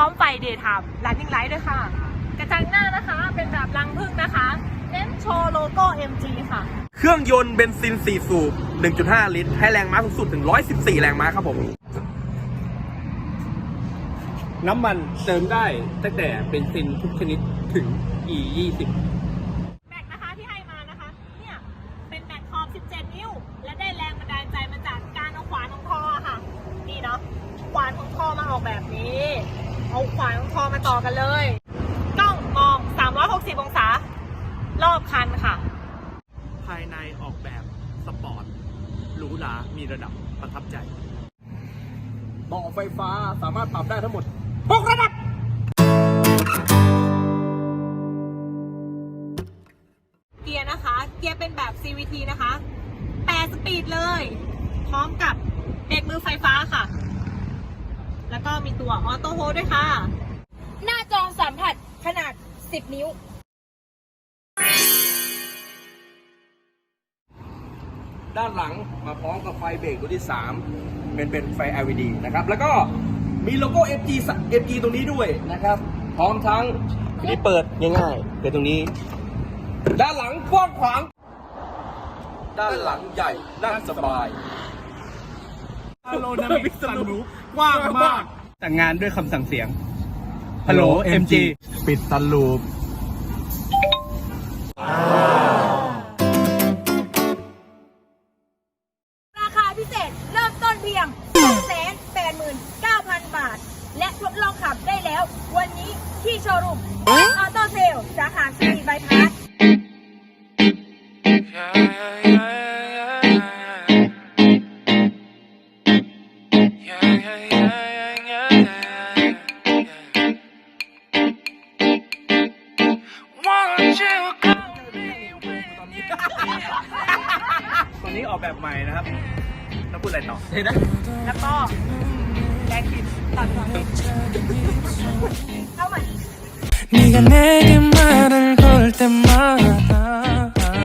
ร้อมไฟเดย์ไทม์รันนิ่งไลท์ด้วยค่ะ กระจังหน้านะคะเป็นแบบรังพึ่งนะคะ เน้นโชว์โลโก้ MG ค่ะ เครื่องยนต์เบนซิน 4 สูบ 1.5 ลิตร ให้แรงม้าสูงสุดถึง 114 แรงม้าครับผม น้ำมันเติมได้ตั้งแต่เบนซินทุกชนิดถึง E 20 แบตนะคะที่ให้มานะคะ เนี่ย เป็นแบตขอบ 17 นิ้ว และได้แรงบันดาลใจมาจากการเอาขวานของคอค่ะ นี่เนาะขวานของคอมาออกแบบนี้ เอาขวานของคอมาต่อกันเลยกล้องมอง 360 องศา รอบคันค่ะ ภายในออกแบบสปอร์ตหรูหรา มีระดับประทับใจเบาะไฟฟ้าสามารถปรับได้ทั้งหมด6ระดับ เกียร์นะคะ เกียร์เป็นแบบ CVT นะคะ 8 สปีดเลย พร้อมกับเบรกมือไฟฟ้าค่ะ แล้วก็มีตัวออโต้โฮด้วยค่ะ หน้าจอสัมผัสขนาด 10 นิ้ว ด้านหลังมาพร้อมกับไฟเบรกตัวที่ 3 เป็นเป็นไฟ LED นะครับ แล้วก็มีโลโก้ FG ส FG ตรงนี้ด้วยนะครับ พร้อมทั้งนี่เปิดง่ายๆเปิดตรงนี้ ด้านหลังกว้างขวาง ด้านหลังใหญ่นั่งสบาย ฮัลโหลนามิกสนุกกว้างมากแต่งงานด้วยคำสั่งเสียง ฮัลโหล MG ปิดสลูปราคาพิเศษเริ่มต้นเพียง289,000 บาท และทดลองขับได้แล้ว วันนี้ที่โชว์รูมออโต้เซลสาขาซีบายพาส ตอนนี้ออกแบบใหม่นะครับต้องพูดอะไรต่อ แล้วก็แรงบิดตัดก่อน เข้ามา 네가 내게 말을 걸 때마다